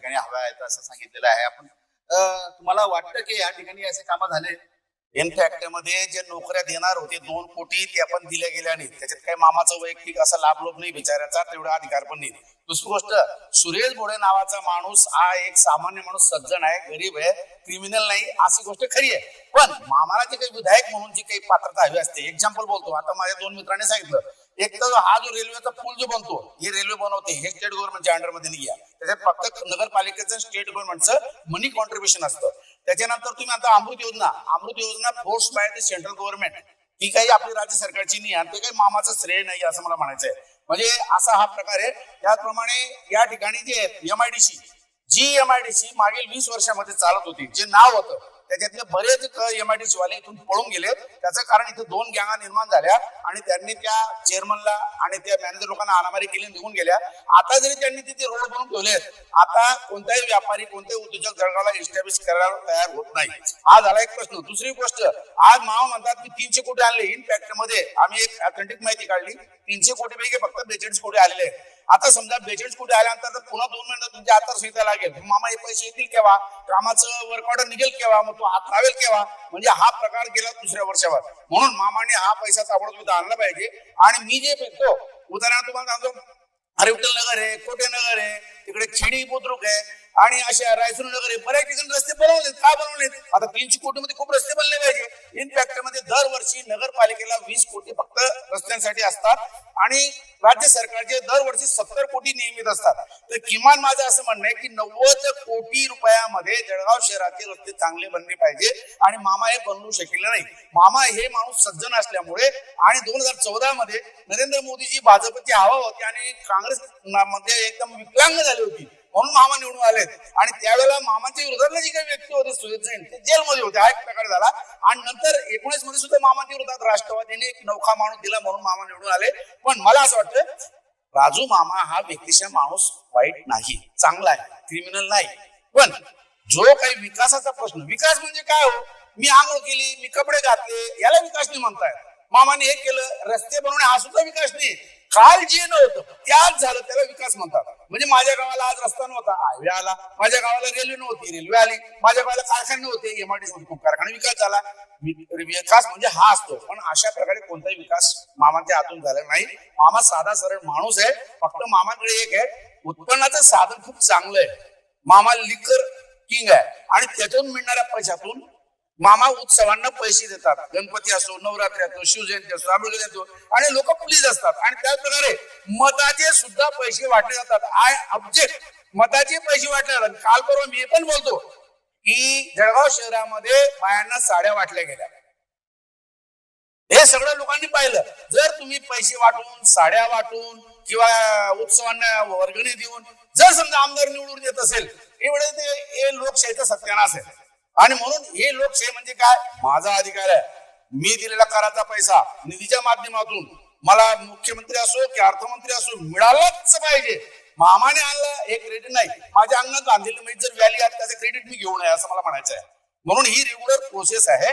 ठिकाणी हव्या आहेत असं सांगितलेलं आहे. आपण तुम्हाला वाटतं की या ठिकाणी असे काम झाले? इनफॅक्टमध्ये जे नोकऱ्या देणार होते दोन कोटी ते आपण दिल्या गेल्या नाहीत. त्याच्यात काही मामाचं वैयक्तिक असा लाभ लोभ नाही बिचाऱ्याचा तेवढा अधिकार पण नाही. दुसरी गोष्ट सुरेश बोडे नावाचा माणूस हा एक सामान्य माणूस सज्जन आहे गरीब आहे क्रिमिनल नाही अशी गोष्ट खरी आहे. पण मामाला जे काही विधायक म्हणून जी काही पात्रता हवी असते एक्झाम्पल बोलतो. आता माझ्या दोन मित्रांनी सांगितलं एक तर हा जो रेल्वेचा पूल जो बनतो ही रेल्वे बनवते हे स्टेट गव्हर्नमेंटच्या अंडरमध्ये नाही आहे त्याच्यात फक्त नगरपालिकेचं स्टेट गव्हर्नमेंटचं मनी कॉन्ट्रीब्युशन असतं. त्याच्यानंतर तुम्ही आता अमृत योजना अमृत योजना force by the central government ही काही आपली राज्य सरकारची नाही आणि ते काही मामाचं श्रेय नाही असं मला म्हणायचं आहे म्हणजे असा हा प्रकार आहे. त्याचप्रमाणे या ठिकाणी जे एमआयडीसी जी एमआयडीसी मागील वीस वर्षामध्ये चालत होती जे नाव होतं त्याच्यातले बरेच एमआयडीसी वाले इथून पळून गेले त्याचं कारण इथे दोन गँगा निर्माण झाल्या आणि त्यांनी त्या चेअरमनला आणि त्या मॅनेजर लोकांना आरामारी केली आणि निघून गेल्या. आता जरी त्यांनी तिथे रोड बनवून ठेवले आता कोणताही व्यापारी कोणताही उद्योजक जळगावला एस्टॅब्लिश करायला तयार होत नाही. हा झाला एक प्रश्न. दुसरी गोष्ट आज माव म्हणतात की तीनशे कोटी आणले. इनफॅक्टमध्ये आम्ही एक ऑथेंटिक माहिती काढली. तीनशे कोटी पैकी फक्त बेचाळीस कोटी आलेले आहेत. आता समजा पेशंट कुठे आल्यानंतर पुन्हा दोन महिन्यात तुमच्या आचारसंहिता लागेल. मामा हे पैसे येतील केव्हा? कामाचं वर्कआउट निघेल केव्हा? मग तो हात लावेल केव्हा? म्हणजे हा प्रकार गेला दुसऱ्या वर्षावर. म्हणून मामाने हा पैसा ताबडतोब आणला पाहिजे. आणि मी जे भेटतो उदाहरणार्थ तुम्हाला सांगतो हरिवटल नगर आहे कोटे नगर आहे? तिकडे छिडी बुद्रुक आहे. आणि अशा रायसूर नगर बऱ्याच ठिकाणी रस्ते बनवलेत. का बनवलेत? आता तीनशे कोटी मध्ये खूप रस्ते बनले पाहिजे. इनफॅक्टमध्ये दरवर्षी नगरपालिकेला वीस कोटी फक्त रस्त्यांसाठी असतात. आणि राज्य सरकारचे दरवर्षी सत्तर कोटी नियमित असतात. तर किमान माझं असं म्हणणं आहे की नव्वद कोटी रुपयामध्ये जळगाव शहराचे रस्ते चांगले बनले पाहिजे. आणि मामा हे बनवू शकले नाही. मामा हे माणूस सज्जन असल्यामुळे आणि दोन हजार चौदा मध्ये नरेंद्र मोदीजी भाजपची हवा होती आणि काँग्रेस मध्ये एकदम विकलांग झाली होती. म्हणून मामा निवडून आले आणि त्यावेळेला मामाच्या विरोधातले जी काही व्यक्ती होते सुजित जैन ते जेलमध्ये होते. हा एक प्रकार झाला. आणि नंतर एकोणीसमध्ये सुद्धा मामांच्या विरोधात राष्ट्रवादीने एक नौखा माणूस दिला म्हणून मामा निवडून आले. पण मला असं वाटतं राजू मामा हा व्यक्तिशः माणूस वाईट नाही. चांगला आहे. क्रिमिनल नाही. पण जो काही विकासाचा प्रश्न विकास म्हणजे काय हो? मी आंघोळ केली मी कपडे घातले याला विकास नाही म्हणताय मामाने हे केलं रस्ते बनवणे हा सुद्धा विकास नाही. काल जे नव्हतं त्याच झालं त्याला विकास म्हणतात. म्हणजे माझ्या गावाला आज रस्ता नव्हता. हायवे आला. माझ्या गावाला रेल्वे नव्हती. रेल्वे आली. माझ्या गावाला कारखाने नव्हते एमआरटी मध्ये खूप कारखाने विकास झाला. विकास म्हणजे हा असतो. पण अशा प्रकारे कोणताही विकास मामाच्या हातून झाला नाही. मामा साधा सरळ माणूस आहे. फक्त मामाकडे एक आहे. उत्पन्नाचं साधन खूप चांगलं आहे. मामा लिकर किंग आहे. आणि त्याच्यातून मिळणाऱ्या पैशातून मामा उत्सवांना पैसे देतात. गणपती असो नवरात्री असो शिवजयंती असो आंबेडकर असो. आणि लोक प्लीज असतात. आणि त्याचप्रकारे मताचे सुद्धा पैसे वाटले जातात. आय ऑब्जेक्ट मताचे पैसे वाटले जातात. काल परवा मी पण बोलतो की जळगाव शहरामध्ये बायांना साड्या वाटल्या गेल्या. हे सगळं लोकांनी पाहिलं. जर तुम्ही पैसे वाटून साड्या वाटून किंवा उत्सवांना वर्गणी देऊन जर समजा आमदार निवडून येत असेल एवढे ते हे लोकशाहीचा सत्यानाश आहे. आणि म्हणून हे लोकशाही म्हणजे काय? माझा अधिकार आहे. मी दिलेला कराचा पैसा निधीच्या माध्यमातून मला मुख्यमंत्री असो की अर्थमंत्री असो मिळालाच पाहिजे. मामाने आणलं हे क्रेडिट नाही. माझ्या अंगात बांधलेली म्हणजे जर व्हॅली आहे त्याचं क्रेडिट मी घेऊ नये असं मला म्हणायचं आहे म्हणून ही रेग्युलर प्रोसेस आहे.